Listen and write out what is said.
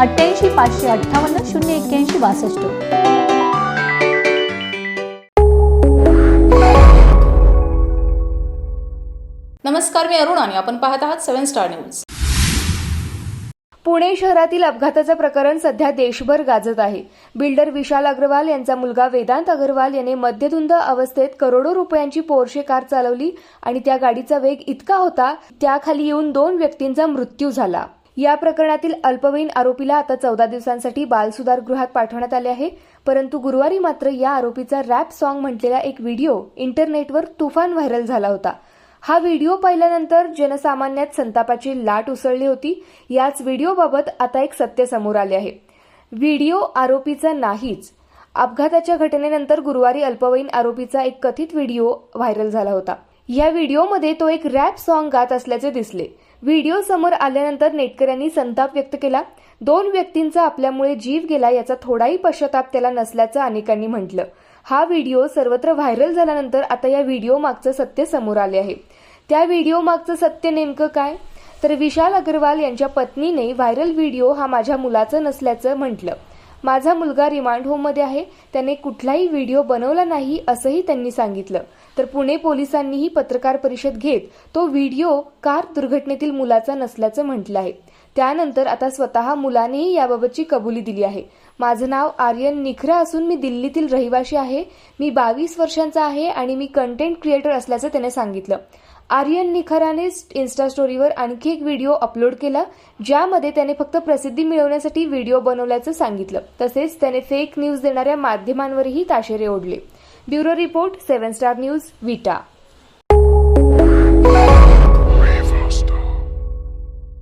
अठ्ठ्याऐंशी पाचशे अठ्ठावन्न शून्य एक्क्याऐंशी बासष्ट. नमस्कार मी अरुण आणि आपण पाहत आहात सेव्हन स्टार न्यूज. पुणे शहरातील अपघाताचं प्रकरण सध्या देशभर गाजत आहे. बिल्डर विशाल अग्रवाल यांचा मुलगा वेदांत अग्रवाल याने मद्यधुंद अवस्थेत करोडो रुपयांची पोर्शे कार चालवली आणि त्या गाडीचा वेग इतका होता त्याखाली येऊन दोन व्यक्तींचा मृत्यू झाला. या प्रकरणातील अल्पवयीन आरोपीला आता चौदा दिवसांसाठी बालसुधार गृहात पाठवण्यात आले आहे. परंतु गुरुवारी मात्र या आरोपीचा रॅप सॉन्ग म्हटलेला एक व्हिडिओ इंटरनेटवर तुफान व्हायरल झाला होता. हा व्हिडिओ पाहिल्यानंतर जनसामान्यात संतापाची लाट उसळली होती. याच व्हिडिओबाबत आता एक सत्य समोर आले आहे. व्हिडिओ आरोपीचा नाहीच. अपघाताच्या घटनेनंतर गुरुवारी अल्पवयीन आरोपीचा एक कथित व्हिडिओ व्हायरल झाला होता. या व्हिडिओमध्ये तो एक रॅप सॉन्ग गात असल्याचे दिसले. व्हिडिओ समोर आल्यानंतर नेटकऱ्यांनी संताप व्यक्त केला. दोन व्यक्तींचा आपल्यामुळे जीव गेला याचा थोडाही पश्चाताप त्याला नसल्याचं अनेकांनी म्हटलं. हा व्हिडिओ सर्वत्र व्हायरल झाल्यानंतर आता या व्हिडिओ मागचं सत्य समोर आले आहे. त्या व्हिडिओ मागचं सत्य नेमकं काय? तर विशाल अग्रवाल यांच्या पत्नीने व्हायरल व्हिडिओ हा माझ्या मुलाचं नसल्याचं म्हटलं. माझा मुलगा रिमांड होममध्ये आहे. त्याने कुठलाही व्हिडिओ बनवला नाही असंही त्यांनी सांगितलं. तर पुणे पोलिसांनीही पत्रकार परिषद घेत तो व्हिडिओ कार दुर्घटनेतील मुलाचा नसल्याचं म्हटलं आहे. त्यानंतर आता स्वतः मुलानेही याबाबतची कबुली दिली आहे. माझं नाव आर्यन निखरा असून मी दिल्लीतील रहिवाशी आहे. मी बावीस वर्षांचा आहे आणि मी कंटेंट क्रिएटर असल्याचं त्याने सांगितलं. आर्यन निखराने इन्स्टा स्टोरीवर आणखी एक व्हिडिओ अपलोड केला ज्यामध्ये त्याने फक्त प्रसिद्धी मिळवण्यासाठी व्हिडिओ बनवल्याचं सांगितलं. तसेच त्याने फेक न्यूज देणाऱ्या माध्यमांवरही ताशेरे ओढले. Bureau report seven star news Vita.